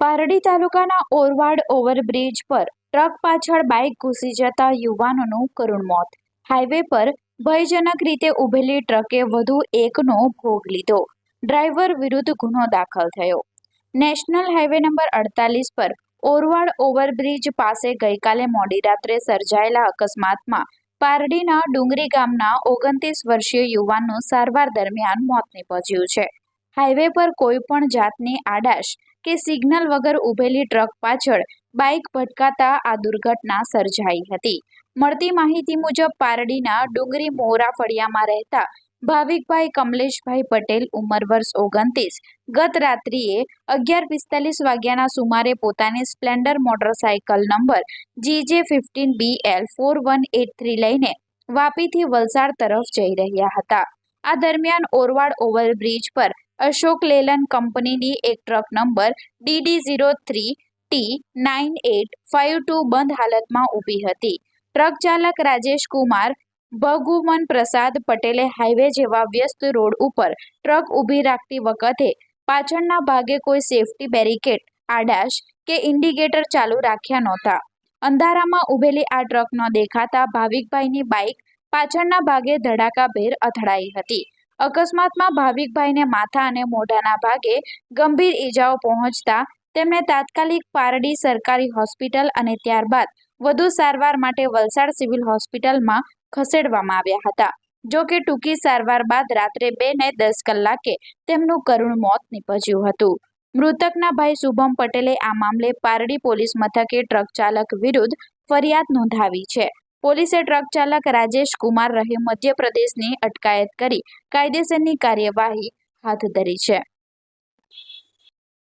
પારડી તાલુકાના ઓરવાડ ઓવરબ્રિજ પર ટ્રક પાછળ બાઇક ઘૂસી જતા યુવાનોનું કરુણ મોત. હાઈવે પર ભયજનક રીતે ઉભેલી ટ્રકે વધુ એકનો ભોગ લીધો. ડ્રાઈવર વિરુદ્ધ ગુનો દાખલ થયો. નેશનલ હાઈવે નંબર અડતાલીસ પર ઓરવાડ ઓવરબ્રિજ પાસે ગઈકાલે મોડી રાત્રે સર્જાયેલા અકસ્માતમાં પારડીના ડુંગરી ગામના ઓગણત્રીસ વર્ષીય યુવાનનું સારવાર દરમિયાન મોત નીપજ્યું છે. હાઈવે પર કોઈ પણ જાતની આડાશ કે સિગ્નલ વગર ઊભેલી ટ્રક પાછળ બાઇક ભટકાતા આ દુર્ઘટના સર્જાઈ હતી. મળતી માહિતી મુજબ પારડીના ડુંગરી મોરા ફળિયામાં રહેતા ભાવિકભાઈ કમલેશભાઈ પટેલ ઉંમર વર્ષ ઓગણત્રીસ. ગત રાત્રિએ અગિયાર પિસ્તાલીસ વાગ્યાના સુમારે પોતાની Splendor motorcycle number GJ fifteen B L four one eight three લઈને વાપીથી વલસાડ તરફ જઈ રહ્યા હતા. આ દરમિયાન ઓરવાડ ઓવરબ્રિજ પર અશોક લેલન કંપનીની એક truck number DD zero three T nine eight five two બંધ હાલતમાં ઊભી હતી. ટ્રક ચાલક રાજેશ કુમાર ભગુમન પ્રસાદ પટેલે હાઈવે જેવા વ્યસ્ત રોડ ઉપર ટ્રક ઊભી રાખતી વખતે પાછળના ભાગે કોઈ સેફટી બેરિકેડ, આડાશ કે ઇન્ડિકેટર ચાલુ રાખ્યા નહોતા. અંધારામાં ઊભેલી આ ટ્રક ન દેખાતા ભાવિકભાઈની બાઇક પાછળના ભાગે ધડાકાભેર અથડાઈ હતી. અકસ્માતમાં ભાવિકભાઈને માથા અને મોઢાના ભાગે ગંભીર ઈજાઓ પહોંચતા તેમને તાત્કાલિક પારડી સરકારી હોસ્પિટલ અને ત્યારબાદ વધુ સારવાર માટે વલસાડ સિવિલ હોસ્પિટલમાં ખસેડવામાં આવ્યા હતા. જો કે ટૂંકી સારવાર બાદ રાત્રે બે ને દસ કલાકે તેમનું કરુણ મોત નીપજ્યું હતું. મૃતકના ભાઈ શુભમ પટેલે આ મામલે પારડી પોલીસ મથકે ટ્રક ચાલક વિરુદ્ધ ફરિયાદ નોંધાવી છે. પોલીસે ટ્રક ચાલક રાજેશ કુમાર રહે મધ્યપ્રદેશની અટકાયત કરી કાયદેસરની કાર્યવાહી હાથ ધરી છે.